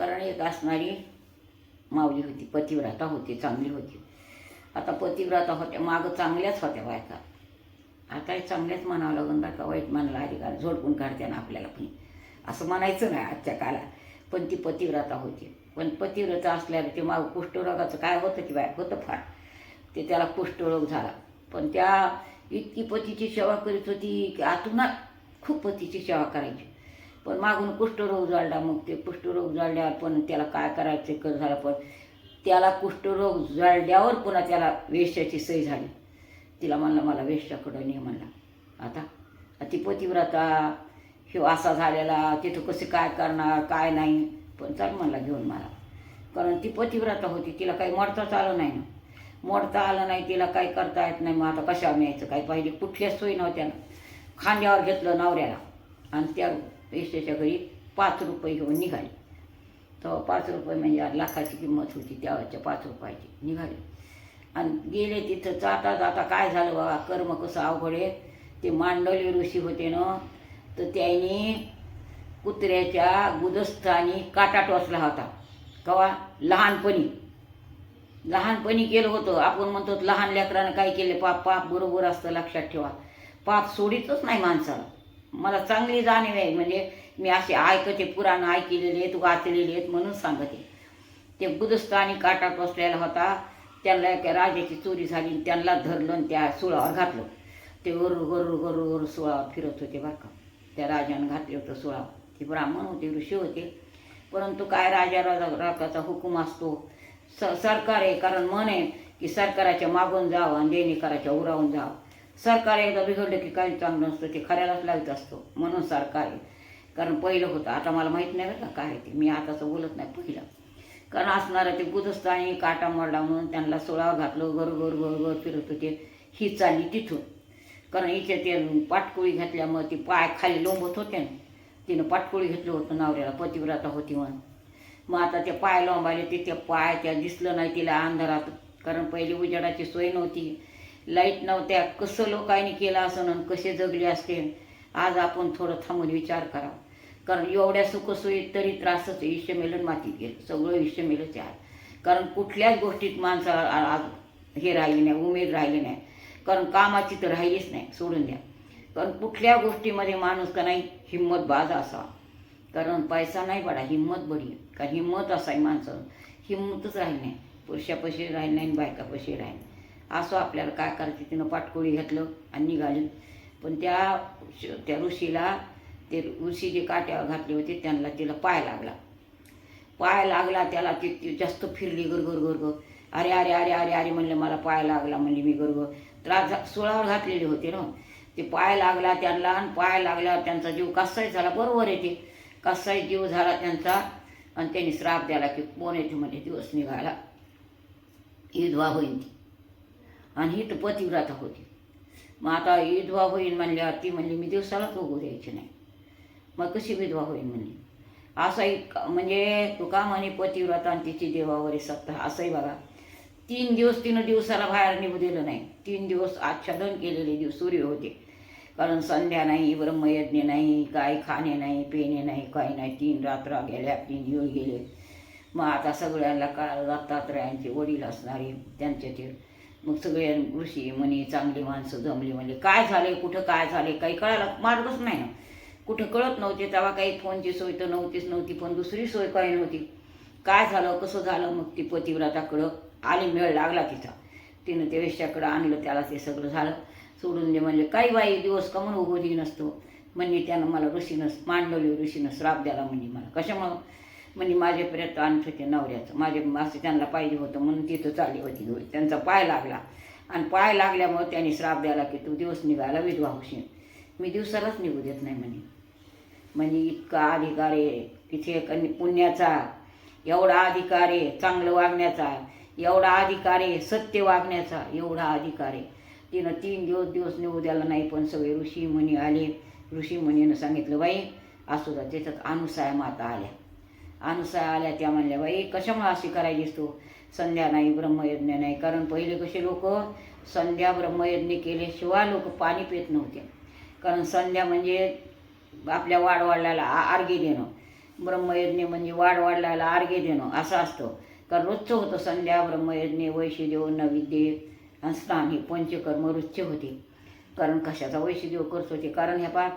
कारण एक असणारी माऊली होती पतिव्रता होती चांगली होती. आता पतिव्रता होत्या मागं चांगल्याच होत्या बायका. आता चांगल्याच म्हणावं लागून बरं का वाईट म्हणायला अधिकार झोडपून काढते ना आपल्याला पण. असं म्हणायचं नाही आजच्या काळात. पण ती पतिव्रता होती. पण पतिव्रता असल्यावर ते मागं कुष्ठरोगाचं काय होतं की बाय होतं फार. ते त्याला कुष्ठरोग झाला. पण त्या इतकी पतीची सेवा करीत होती की आतूनच खूप पतीची सेवा करायची. पण मागून कुष्ठरोग जळला मग ते कुष्ठरोग जळल्यावर पण त्याला काय करायचं कर झालं पण त्याला कुष्ठरोग जळल्यावर पुन्हा त्याला वेश्याची सही झाली. तिला म्हणलं मला वेश्याकडं नाही म्हणला. आता ती पतिव्रता हे असा झालेला तिथं कसे काय करणार काय नाही. पण चाल म्हणला घेऊन मला. कारण ती पतिव्रता होती तिला काही मोडताच आलं नाही ना. मोडता आलं नाही तिला काही करता येत नाही. मग आता कशावर न्यायचं? काही पाहिजे कुठल्याच सोयी नव्हत्या ना. खांद्यावर घेतलं नवऱ्याला. आणि त्या पैशाच्या घरी पाच रुपये घेऊन निघाले. तेव्हा पाच रुपये म्हणजे आज लाखाची किंमत होती त्यावरच्या पाच रुपयाची. निघाले. आणि गेले तिथं जाता जाता काय झालं बाबा कर्म कसं अवघड आहे? ते मांडवली ऋषी होते ना तर त्यांनी कुत्र्याच्या गुदस्थानी काटा टोचला होता. कवा? लहानपणी. लहानपणी केलं होतं. आपण म्हणतो लहान लेकरानं काय केले? पाप पाप बरोबर असतं लक्षात ठेवा. पाप सोडीतच नाही माणसाला. मला चांगली जाणीव आहे म्हणजे मी असे ऐकते पुराण ऐकलेले आहेत वाचलेले आहेत म्हणून सांगते. ते बुधस्थानी काटा बसलेला होता त्यांना एका राजाची चोरी झाली आणि त्यांना धरलं आणि त्या सुळावर घातलं. ते गरु गरु गरु गरु सुळावर फिरत होते बरं का. त्या राजानं घातले होतं सुळावर. ते ब्राह्मण होते ऋषी होते. परंतु काय राजा राजा राकाचा हुकूम असतो? स सरकार आहे कारण मन आहे की सरकाराच्या मागून जावं आणि दैनिकाराच्या उरावून जावं. सरकार एकदा बिघडलं की काही चांगलं नसतं ते खऱ्यालाच लावत असतो. म्हणून सरकार आहे. कारण पहिलं होतं. आता मला माहीत नाही बरं का काय ते. मी आताचं बोलत नाही पहिलं. कारण असणारं ते बुधस्थानी काटा मोडला म्हणून त्यांना सोळावर घातलं घर घर घर घर फिरत होते. ही चालली तिथून. कारण इथे ते पाटकोळी घातल्यामुळे ती पाय खाली लोंबत होते ना. तिनं पाटकोळी घेतलं होतं नवऱ्याला पतिव्रता होती म्हणून. मग आता ते पाय लोंबायले ते पाय त्या दिसलं नाही तिला अंधारात. कारण पहिली उजेडाची सोय नव्हती. लाइट नव्हत्या कसं लोकांनी केलं असं आणि कसे जगले असते आज आपण थोडं थांबून विचार करावा. कारण एवढ्या सुखसोयीत तरी त्रासच आहे मातीत गेलं सगळं इष्य आहे कारण कुठल्याच गोष्टीत माणसं आज हे राहिली नाही उमेद राहिली नाही. कारण कामाची तर राहिलीच नाही सोडून द्या. कारण कुठल्या गोष्टीमध्ये माणूस का नाही हिंमत बाज असावा. कारण पैसा नाही बडा हिंमत बडी कारण हिंमत असाय माणसं हिंमतच राहिली नाही. पुरुषापाशी राहिली नाही आणि बायकापाशी राहिली असं आपल्याला काय करायचं? तिनं पाटकोळी घेतलं आणि निघाली. पण त्या त्या ऋषीला ते ऋषी जे काट्यावर घातले होते त्यांना तिला पाय लागला. पाय लागला त्याला ती ती जास्त फिरली गर गर गर अरे अरे अरे अरे अरे म्हणलं मला पाय लागला म्हणले मी गर त्रास झा- सोळावर घातलेले होते ना. ते पाय लागला त्यांना आणि पाय लागल्यावर त्यांचा जीव कसाही झाला बरोबर आहे ते. कसाही जीव झाला त्यांचा. आणि त्यांनी श्राप द्याला की कोण येते म्हणजे दिवस निघाला. विधवा होईन ती. आणि ही तर पतिव्रता होती. मग आता विधवा होईन म्हणल्या ती म्हणली मी दिवसालाच उगू द्यायची नाही. मग कशी विधवा होईन म्हणली? असं एक म्हणजे तुका म्हणे पतिव्रता आणि तिची देवावरी सत्ता असंही बघा. तीन दिवस तिनं दिवसाला बाहेर निघू दिलं नाही. तीन दिवस आच्छादन केलेले दिवस सूर्य होते. कारण संध्या नाही ब्रह्मयज्ञ नाही काय खाणे नाही पिणे नाही काही नाही. तीन रात्र गेल्या तीन दिवस गेले. मग आता सगळ्यांना का दत्तात्रयांचे वडील असणारे त्यांचे ते मग सगळे ऋषी म्हणे चांगली माणसं जमली म्हणजे काय झाले कुठं काय झाले काही कळायला मार्गच नाही ना. कुठं कळत नव्हते तेव्हा काही फोनची सोय तर नव्हतीच नव्हती पण दुसरी सोय काही नव्हती. काय झालं कसं झालं मग ती पतिव्रताकडं आली मेळ लागला तिचा. तिनं ते वेश्याकडं आणलं त्याला ते सगळं झालं. सोडून दे म्हणले काही बाई दिवस कमन उगवली नसतो. म्हणजे त्यानं मला ऋषीनं मांडवली ऋषीनं श्राप द्याला म्हणजे मला. कशामुळं? म्हणजे माझ्यापर्यंत आणत होते नवऱ्याचं. माझे असं त्यांना पाहिजे होतं म्हणून तिथं चालली होती त्यांचा पाय लागला. आणि पाय लागल्यामुळं त्यांनी श्राप द्यायला की तू दिवस निघायला विधवा होशील. मी दिवसालाच निघू देत नाही म्हणे. म्हणजे इतका अधिकार आहे. तिथे पुण्याचा एवढा अधिकार आहे. चांगलं वागण्याचा. एवढा अधिकार आहे. सत्य वागण्याचा. एवढा अधिकार आहे. तिनं तीन दिवस दिवस निघू द्यायला नाही पण सगळे ऋषी मुनी आले. ऋषी म्हणीनं सांगितलं बाई असू द्या त्याच्यात अनुसाया माता आल्या. अनुसाया आल्या त्या म्हणल्या बाई कशामुळे अशी करायलीस तू? संध्या नाही ब्रह्मयज्ञ नाही. कारण पहिले कसे लोक संध्या ब्रह्मयज्ञ केल्याशिवाय लोक पाणी पित नव्हते. कारण संध्या म्हणजे आपल्या वाढ वाढल्याला अर्घ्य देणं. ब्रह्मयज्ञ म्हणजे वाढ वाढल्याला अर्घ्य देणं असं असतं. कारण रोजचं होतं संध्या ब्रह्मयज्ञ वैश्यदेव नैवेद्य आणि स्नान हे पंचकर्म रोजचे होते. कारण कशाचा वैश्यदेव करत होते? कारण ह्या पा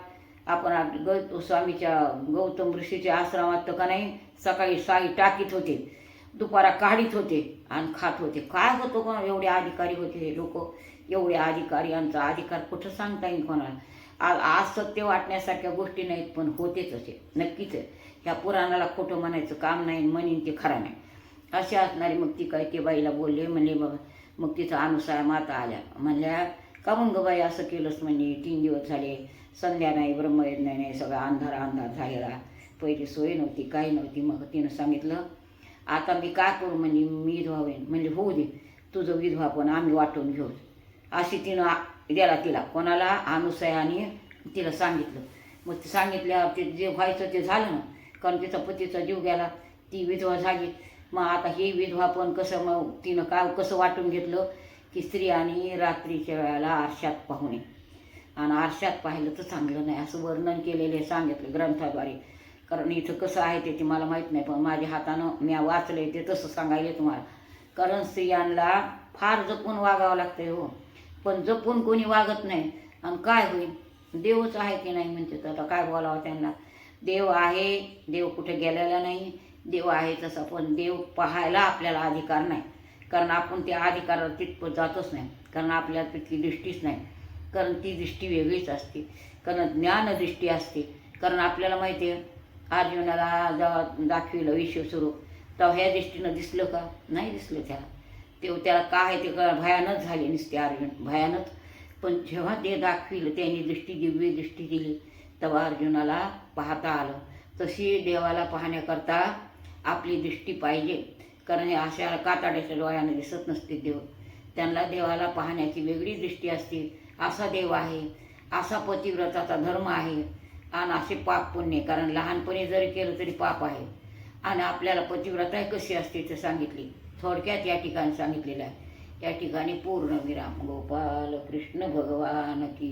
आपण आप- गौ स्वामीच्या गौतम ऋषीच्या आश्रमात तर का नाही सकाळी साई टाकीत होते दुपारा काढीत होते आणि खात होते. काय होतं कोणा एवढे अधिकारी होते हे लोक? एवढे अधिकारी यांचा अधिकार कुठं सांगता येईल कोणाला? आज आज सत्य वाटण्यासारख्या गोष्टी नाहीत पण होतेच असे. नक्कीच ह्या पुराणाला खोटं म्हणायचं काम नाही म्हणेन ते खरं नाही. असे असणारी मग ती काय? ते बाईला बोलले म्हणले बाबा मग तिचा अनुसार माता आल्या. म्हणल्या का मग गं बाई असं केलंच म्हणजे तीन दिवस झाले. संध्या नाही ब्रह्मयज्ञ नाही सगळा अंधार अंधार झालेला. पहिली सोय नव्हती काही नव्हती. मग तिनं सांगितलं आता मी काय करू म्हणजे मी विधवा होईन म्हणजे होऊ दे तुझं विधवा पण आम्ही वाटून घेऊ. अशी तिनं द्याला तिला. कोणाला? अनुसयाने तिला सांगितलं. मग ते सांगितल्यावर ते जे व्हायचं ते झालं ना. कारण तिचा पतीचा जीव गेला. ती विधवा झाली. मग आता ही विधवा पण कसं मग तिनं काय कसं वाटून घेतलं? की स्त्रियांनी रात्रीच्या वेळेला आरशात पाहुणे. आणि आरशात पाहिलं तर चांगलं नाही असं वर्णन केलेले सांगितलं ग्रंथाद्वारे. कारण इथं कसं आहे ते मला माहीत नाही पण माझ्या हातानं मी वाचलंय ते तसं सांगायला तुम्हाला कारण स्त्रियांना फार जपून वागावं लागतंय हो. पण जपून कोणी वागत नाही. आणि काय होईल? देवच आहे की नाही म्हणते तर आता काय बोलावं त्यांना? देव आहे देव कुठे गेलेला नाही. देव आहे तसा पण देव पाहायला आपल्याला अधिकार नाही. कारण आपण त्या अधिकारावर तिथपत जातच नाही. कारण आपल्याला तितकी दृष्टीच नाही. कारण ती दृष्टी वेगळीच असते. कारण ज्ञानदृष्टी असते. कारण आपल्याला माहिती आहे अर्जुनाला जेव्हा दाखविलं विश्वस्वरूप तेव्हा ह्या दृष्टीनं दिसलं का? नाही दिसलं त्याला. ते त्याला काय ते भयानक झाले नुसते अर्जुन. भयानक. पण जेव्हा ते दाखविलं त्यांनी दृष्टी दिव्य दृष्टी दिली तेव्हा अर्जुनाला पाहता आलं. तशी देवाला पाहण्याकरता आपली दृष्टी पाहिजे. कारण हे अशा काताड्याच्या डोळ्याने दिसत नसते देव. त्यांना देवाला पाहण्याची वेगळी दृष्टी असते. असा देव आहे. असा पतिव्रताचा धर्म आहे. आणि असे पाप पुण्य कारण लहानपणी जरी केलं तरी पाप आहे. आणि आपल्याला पतिव्रता कशी असते ते सांगितली. थोडक्यात या ठिकाणी सांगितलेलं आहे. या ठिकाणी पूर्ण विराम. गोपाल कृष्ण भगवान की